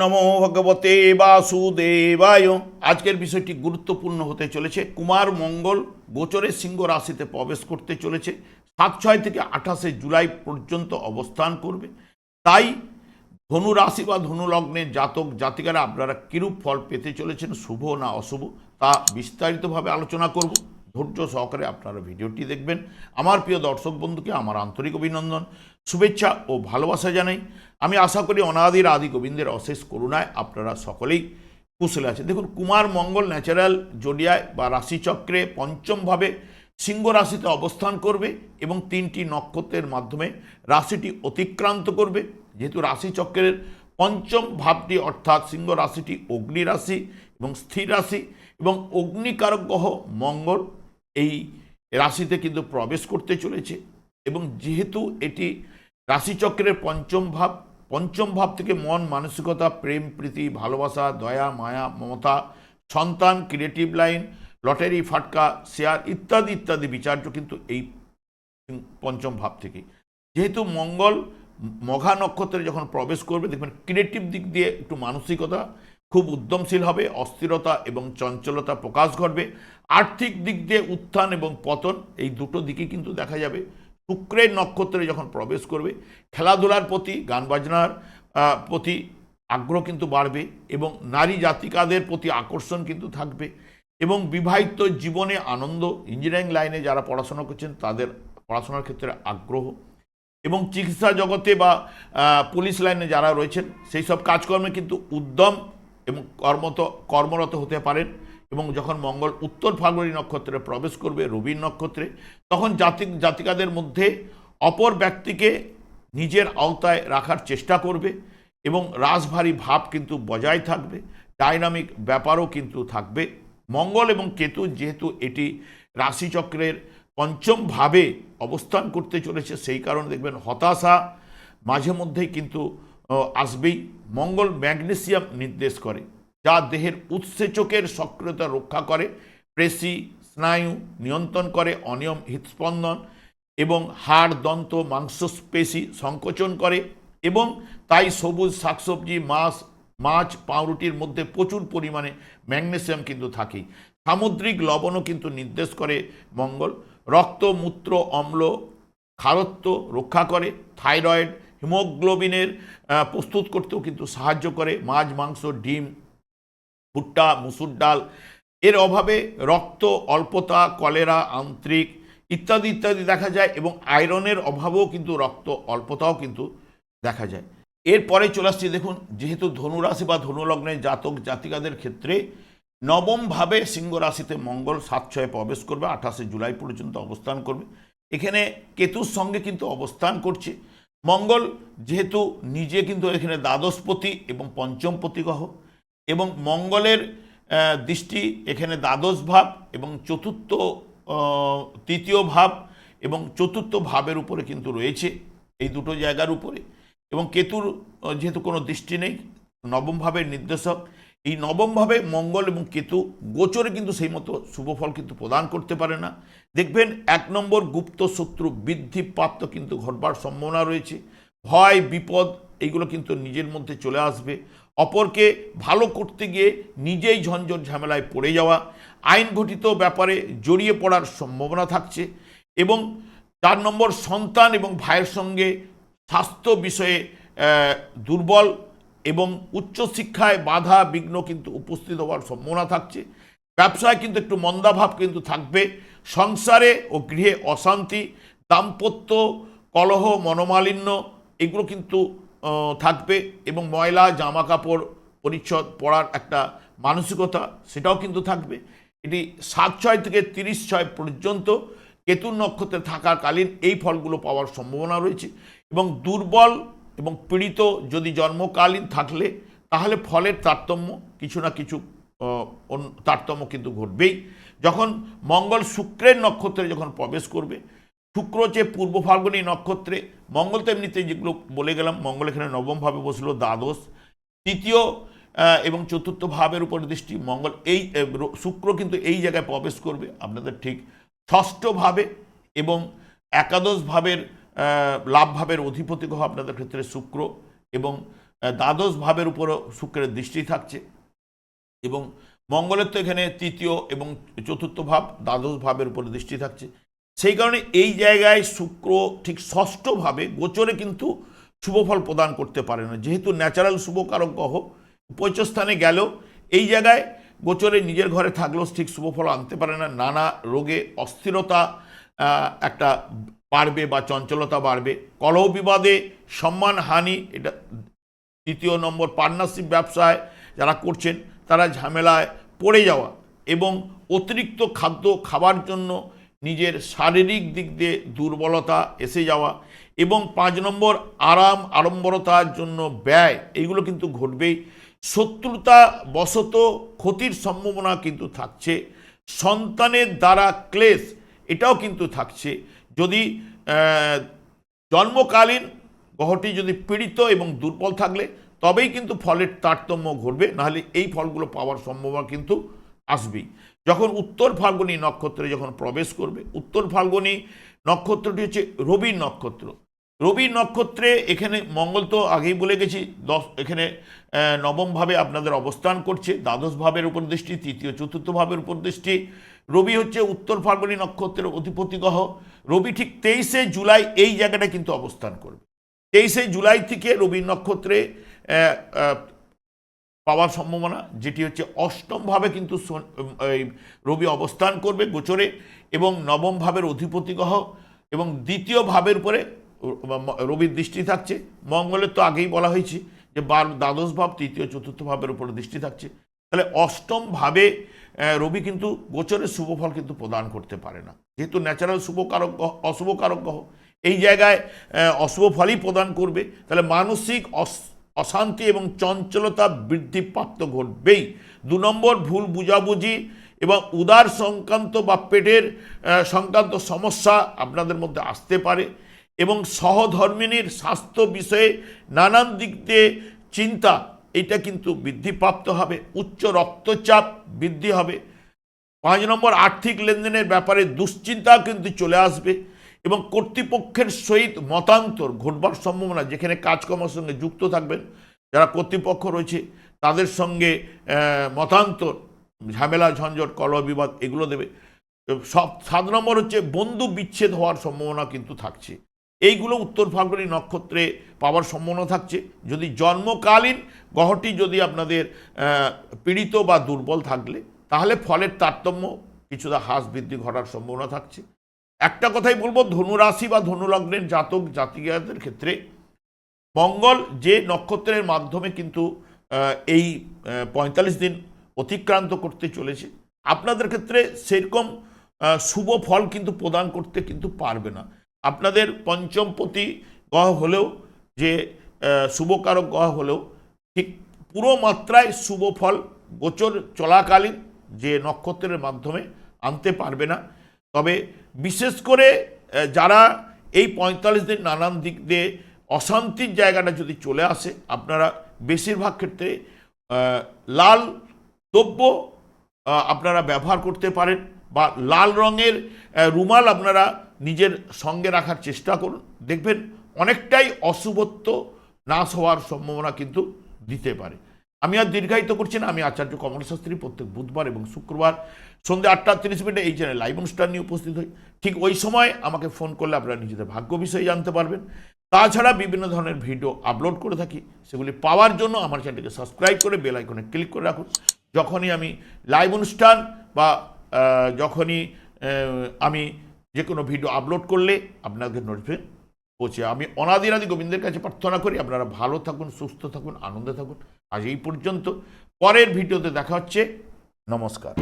নমো ভগবতে বাসুদেবায়। আজকের বিষয়টি গুরুত্বপূর্ণ হতে চলেছে। কুমার মঙ্গল গোচরের সিংহ রাশিতে প্রবেশ করতে চলেছে। সাত ছয় থেকে আঠাশে জুলাই পর্যন্ত অবস্থান করবে। তাই ধনু রাশি বা ধনু লগ্নের জাতক জাতিকারা আপনারা কিরূপ ফল পেতে চলেছেন, শুভ না অশুভ, তা বিস্তারিতভাবে আলোচনা করব। ধৈর্য সহকারে আপনারা ভিডিওটি দেখবেন। আমার প্রিয় দর্শক বন্ধুকে আমার আন্তরিক অভিনন্দন। শুভেচ্ছা ও ভালোবাসা জানাই। আমি আশা করি অনাদির আদি গোবিন্দের অশেষ করুণায় আপনারা সকলেই কুশলে আছেন। দেখুন, কুমার মঙ্গল ন্যাচারাল জোডিয়ায় বা রাশিচক্রে পঞ্চমভাবে সিংহ রাশিতে অবস্থান করবে এবং তিনটি নক্ষত্রের মাধ্যমে রাশিটি অতিক্রান্ত করবে। যেহেতু রাশিচক্রের পঞ্চম ভাবটি অর্থাৎ সিংহ রাশিটি অগ্নি রাশি এবং স্থির রাশি এবং অগ্নিকারক গ্রহ মঙ্গল এই রাশিতে কিন্তু প্রবেশ করতে চলেছে। এবং যেহেতু এটি রাশিচক্রের পঞ্চম ভাব পঞ্চম ভাব থেকে মন, মানসিকতা, প্রেম, প্রীতি, ভালোবাসা, দয়া, মায়া, মমতা, সন্তান ক্রিয়েটিভ লাইন লটারি ফাটকা শেয়ার ইত্যাদি ইত্যাদি বিচার্য কিন্তু এই পঞ্চম ভাব থেকে যেহেতু মঙ্গল মঘা নক্ষত্রে যখন প্রবেশ করবে, দেখবেন ক্রিয়েটিভ দিক দিয়ে একটু মানসিকতা খুব উদ্যমশীল হবে, অস্থিরতা এবং চঞ্চলতা প্রকাশ ঘটবে। আর্থিক দিক দিয়ে উত্থান এবং পতন এই দুটো দিকে কিন্তু দেখা যাবে। শুক্রের নক্ষত্রে যখন প্রবেশ করবে, খেলাধুলার প্রতি, গান বাজনার প্রতি আগ্রহ কিন্তু বাড়বে এবং নারী জাতিকাদের প্রতি আকর্ষণ কিন্তু থাকবে এবং বিবাহিত জীবনে আনন্দ ইঞ্জিনিয়ারিং লাইনে যারা পড়াশোনা করছেন তাদের পড়াশোনার ক্ষেত্রে আগ্রহ এবং চিকিৎসা জগতে বা পুলিশ লাইনে যারা রয়েছেন, সেই সব কাজকর্মে কিন্তু উদ্যম এবং কর্মত, কর্মরত হতে পারেন। এবং যখন মঙ্গল উত্তর ফাল্গুনী নক্ষত্রে প্রবেশ করবে রবির নক্ষত্রে, তখন জাতি, জাতিকাদের মধ্যে অপর ব্যক্তিকে নিজের আওতায় রাখার চেষ্টা করবে এবং রাজভারী ভাব কিন্তু বজায় থাকবে, ডাইনামিক ব্যাপারও কিন্তু থাকবে। মঙ্গল এবং কেতু যেহেতু এটি রাশিচক্রের পঞ্চম ভাবে অবস্থান করতে চলেছে, সেই কারণে দেখবেন হতাশা মাঝে মধ্যেই কিন্তু আসবেই। মঙ্গল ম্যাগনেসিয়াম নির্দেশ করে। যা দেহের উৎসেচকের সক্রিয়তা রক্ষা করে, পেশি স্নায়ু নিয়ন্ত্রণ করে, অনিয়ম হৃৎস্পন্দন এবং হাড়, দন্ত, মাংসপেশি সংকোচন করে এবং তাই সবুজ শাকসবজি, মাছ মাছ, পাউরুটির মধ্যে প্রচুর পরিমাণে ম্যাগনেসিয়াম কিন্তু থাকেই। সামুদ্রিক লবণও কিন্তু নির্দেশ করে মঙ্গল। রক্ত, মূত্র, অম্ল, খারত্ব রক্ষা করে, থাইরয়েড, হিমোগ্লোবিনের প্রস্তুত করতেও কিন্তু সাহায্য করে। মাছ, মাংস, ডিম ভুট্টা, মুসুর ডাল, এর অভাবে রক্ত, অল্পতা, কলেরা, আন্ত্রিক ইত্যাদি ইত্যাদি দেখা যায় এবং আয়রনের অভাবেও কিন্তু রক্ত, অল্পতাও কিন্তু দেখা যায়। এরপরে চলে আসছি, দেখুন, যেহেতু ধনুরাশি বা ধনুলগ্নের জাতক, জাতিকাদের ক্ষেত্রে নবমভাবে সিংহ রাশিতে মঙ্গল সাত ছয়ে প্রবেশ করবে, আঠাশে জুলাই পর্যন্ত অবস্থান করবে। এখানে কেতুর সঙ্গে কিন্তু অবস্থান করছে। মঙ্গল যেহেতু নিজে কিন্তু এখানে দ্বাদশপতি এবং পঞ্চমপতি গ্রহ। এবং মঙ্গলের দৃষ্টি এখানে দ্বাদশ ভাব এবং চতুর্থ তৃতীয় ভাব এবং চতুর্থ ভাবের উপরে কিন্তু রয়েছে এই দুটো জায়গার উপরে। এবং কেতুর যেহেতু কোনো দৃষ্টি নেই, নবম ভাবের নির্দেশক, এই নবমভাবে মঙ্গল এবং কেতু গোচরে কিন্তু সেই মতো শুভ ফল কিন্তু প্রদান করতে পারে না। দেখবেন এক নম্বর গুপ্ত শত্রু বৃদ্ধিপ্রাপ্ত কিন্তু ঘটবার সম্ভাবনা রয়েছে। ভয়, বিপদ, এইগুলো কিন্তু নিজের মধ্যে চলে আসবে। অপরকে ভালো করতে গিয়ে নিজেই ঝঞ্ঝট ঝামেলায় পড়ে যাওয়া আইন ঘটিত ব্যাপারে জড়িয়ে পড়ার সম্ভাবনা থাকছে এবং চার নম্বর সন্তান এবং ভাইয়ের সঙ্গে স্বাস্থ্য বিষয়ে দুর্বল এবং উচ্চশিক্ষায় বাধা বিঘ্ন কিন্তু উপস্থিত হওয়ার সম্ভাবনা থাকছে। ব্যবসায় কিন্তু একটু মন্দাভাব কিন্তু থাকবে। সংসারে ও গৃহে অশান্তি, দাম্পত্য কলহ, মনোমালিন্য, এগুলো কিন্তু থাকবে এবং ময়লা জামা কাপড় পরিচ্ছদ পরার একটা মানসিকতা সেটাও কিন্তু থাকবে। এটি সাত ছয় থেকে তিরিশ ছয় পর্যন্ত কেতুর নক্ষত্রে থাকাকালীন এই ফলগুলো পাওয়ার সম্ভাবনা রয়েছে এবং দুর্বল এবং পীড়িত যদি জন্মকালীন থাকলে তাহলে ফলের তারতম্য কিছু না কিছু তারতম্য কিন্তু ঘটবেই। যখন মঙ্গল শুক্রের নক্ষত্রে যখন প্রবেশ করবে শুক্র যে পূর্ব ফাল্গুনী নক্ষত্রে, মঙ্গল তো এমনিতে যেগুলো বলে গেলাম, মঙ্গল এখানে নবমভাবে বসল, দ্বাদশ। তৃতীয় এবং চতুর্থ ভাবের উপর দৃষ্টি, মঙ্গল এই শুক্র কিন্তু এই জায়গায় প্রবেশ করবে, আপনাদের ঠিক ষষ্ঠ ভাবে এবং একাদশ ভাবের লাভ ভাবের অধিপতি গ্রহ আপনাদের ক্ষেত্রে শুক্র এবং দ্বাদশ ভাবের উপরও শুক্রের দৃষ্টি থাকছে এবং মঙ্গলের তো এখানে তৃতীয় এবং চতুর্থ ভাব, দ্বাদশ ভাবের উপরে দৃষ্টি থাকছে। সেই কারণে এই জায়গায় শুক্র ঠিক ষষ্ঠভাবে গোচরে কিন্তু শুভফল প্রদান করতে পারে না। যেহেতু ন্যাচারাল শুভকারক গ্রহ উপচস্থানে গেলেও এই জায়গায় গোচরে নিজের ঘরে থাকলেও ঠিক শুভফল আনতে পারে না। নানা রোগে অস্থিরতা একটা বাড়বে বা চঞ্চলতা বাড়বে। কলহ বিবাদে সম্মান, হানি, এটা তৃতীয় নম্বর পার্টনারশিপ ব্যবসায় যারা করছেন, তারা ঝামেলায় পড়ে যাওয়া এবং অতিরিক্ত খাদ্য খাবার জন্য নিজের শারীরিক দিক দিয়ে দুর্বলতা এসে যাওয়া এবং পাঁচ নম্বর আরাম, আড়ম্বরতার জন্য ব্যয়, এইগুলো কিন্তু ঘটবেই। শত্রুতা বশত ক্ষতির সম্ভাবনা কিন্তু থাকছে। সন্তানের দ্বারা ক্লেশ, এটাও কিন্তু থাকছে। যদি জন্মকালীন গ্রহটি যদি পীড়িত এবং দুর্বল থাকলে, তবেই কিন্তু ফলের তারতম্য ঘটবে, নাহলে এই ফলগুলো পাওয়ার সম্ভাবনা কিন্তু আসবেই। যখন উত্তর ফাল্গুনী নক্ষত্রে যখন প্রবেশ করবে, উত্তর ফাল্গুনী নক্ষত্রটি হচ্ছে রবির নক্ষত্র। রবি নক্ষত্রে এখানে মঙ্গল তো আগেই বলে গেছি, দশ, এখানে নবমভাবে আপনাদের অবস্থান করছে দ্বাদশ ভাবের উপর দৃষ্টি তৃতীয় চতুর্থ ভাবের উপর দৃষ্টি রবি হচ্ছে উত্তর ফাল্গুনী নক্ষত্রের অধিপতি গ্রহ রবি ঠিক তেইশে জুলাই এই জায়গাটা কিন্তু অবস্থান করবে। তেইশে জুলাই থেকে রবি নক্ষত্রে পাওয়ার সম্ভাবনা, যেটি হচ্ছে অষ্টমভাবে কিন্তু রবি অবস্থান করবে গোচরে এবং নবম ভাবের অধিপতি গ্রহ এবং দ্বিতীয় ভাবের উপরে রবির দৃষ্টি থাকছে। মঙ্গলের তো আগেই বলা হয়েছে যে বার দ্বাদশ ভাব তৃতীয় চতুর্থ ভাবের উপরে দৃষ্টি থাকছে। তাহলে অষ্টম ভাবে রবি কিন্তু গোচরের শুভফল কিন্তু প্রদান করতে পারে না। যেহেতু ন্যাচারাল শুভকারক অশুভকারক গ্রহ, এই জায়গায় অশুভ ফলই প্রদান করবে। তাহলে মানসিক অশান্তি এবং চঞ্চলতা বৃদ্ধিপ্রাপ্ত ঘটবেই। দু নম্বর, ভুল বুঝাবুঝি এবং উদার সংক্রান্ত বা পেটের সংক্রান্ত সমস্যা আপনাদের মধ্যে আসতে পারে এবং সহধর্মিনীর স্বাস্থ্য বিষয়ে নানান দিক দিয়ে চিন্তা, এটা কিন্তু বৃদ্ধিপ্রাপ্ত হবে, উচ্চ রক্তচাপ বৃদ্ধি হবে। পাঁচ নম্বর, আর্থিক লেনদেনের ব্যাপারে দুশ্চিন্তা কিন্তু চলে আসবে। এবং কর্তৃপক্ষের সহিত মতান্তর ঘটবার সম্ভাবনা, যেখানে কাজকর্মের সঙ্গে যুক্ত থাকবেন, যারা কর্তৃপক্ষ রয়েছে, তাদের সঙ্গে মতান্তর, ঝামেলা, ঝঞ্ঝট, কলহ, বিবাদ এগুলো দেবে। সব সাত নম্বর হচ্ছে বন্ধু বিচ্ছেদ হওয়ার সম্ভাবনা কিন্তু থাকছে। এইগুলো উত্তর ফাল্গুনী নক্ষত্রে পাওয়ার সম্ভাবনা থাকছে। যদি জন্মকালীন গ্রহটি যদি আপনাদের পীড়িত বা দুর্বল থাকলে, তাহলে ফলের তারতম্য কিছুটা হ্রাস বৃদ্ধি ঘটার সম্ভাবনা থাকছে। একটা কথাই বলব, ধনুরাশি বা ধনুলগ্নের জাতক জাতিকাদের ক্ষেত্রে মঙ্গল যে নক্ষত্রের মাধ্যমে কিন্তু এই পঁয়তাল্লিশ দিন অতিক্রান্ত করতে চলেছে, আপনাদের ক্ষেত্রে সেরকম শুভ ফল কিন্তু প্রদান করতে কিন্তু পারবে না। আপনাদের পঞ্চমপতি গ্রহ হলেও যে শুভকারক গ্রহ হলেও ঠিক পুরো মাত্রায় শুভ ফল গোচর চলাকালীন যে নক্ষত্রের মাধ্যমে আনতে পারবে না। তবে বিশেষ করে যারা এই পঁয়তাল্লিশ দিন নানান দিক দিয়ে অশান্তির জায়গাটা যদি চলে আসে, আপনারা বেশিরভাগ ক্ষেত্রে লাল দ্রব্য আপনারা ব্যবহার করতে পারেন বা লাল রঙের রুমাল আপনারা নিজের সঙ্গে রাখার চেষ্টা করুন। দেখবেন অনেকটাই অশুভত্ব নাশ হওয়ার সম্ভাবনা কিন্তু দিতে পারে। আমি আর দীর্ঘায়িত করছি না, আমি আচার্য কমল শাস্ত্রী প্রত্যেক বুধবার এবং শুক্রবার সন্ধ্যে আটটা তিরিশ মিনিটে এই চ্যানেল লাইভ অনুষ্ঠান নিয়ে উপস্থিত হই। ঠিক ওই সময় আমাকে ফোন করলে আপনারা নিজেদের ভাগ্য বিষয়ে জানতে পারবেন। তাছাড়া বিভিন্ন ধরনের ভিডিও আপলোড করে থাকি, সেগুলি পাওয়ার জন্য আমার চ্যানেলটিকে সাবস্ক্রাইব করে বেল আইকনে ক্লিক করে রাখুন। যখনই আমি লাইভ অনুষ্ঠান বা যখনই আমি যে কোনো ভিডিও আপলোড করলে আপনাদের নোটিফিকেশন পৌঁছে আমি অনাদিরাদি গোবিন্দের কাছে প্রার্থনা করি, আপনারা ভালো থাকুন, সুস্থ থাকুন, আনন্দে থাকুন। আজ এই পর্যন্ত। পরের ভিডিওতে দেখা হচ্ছে। নমস্কার।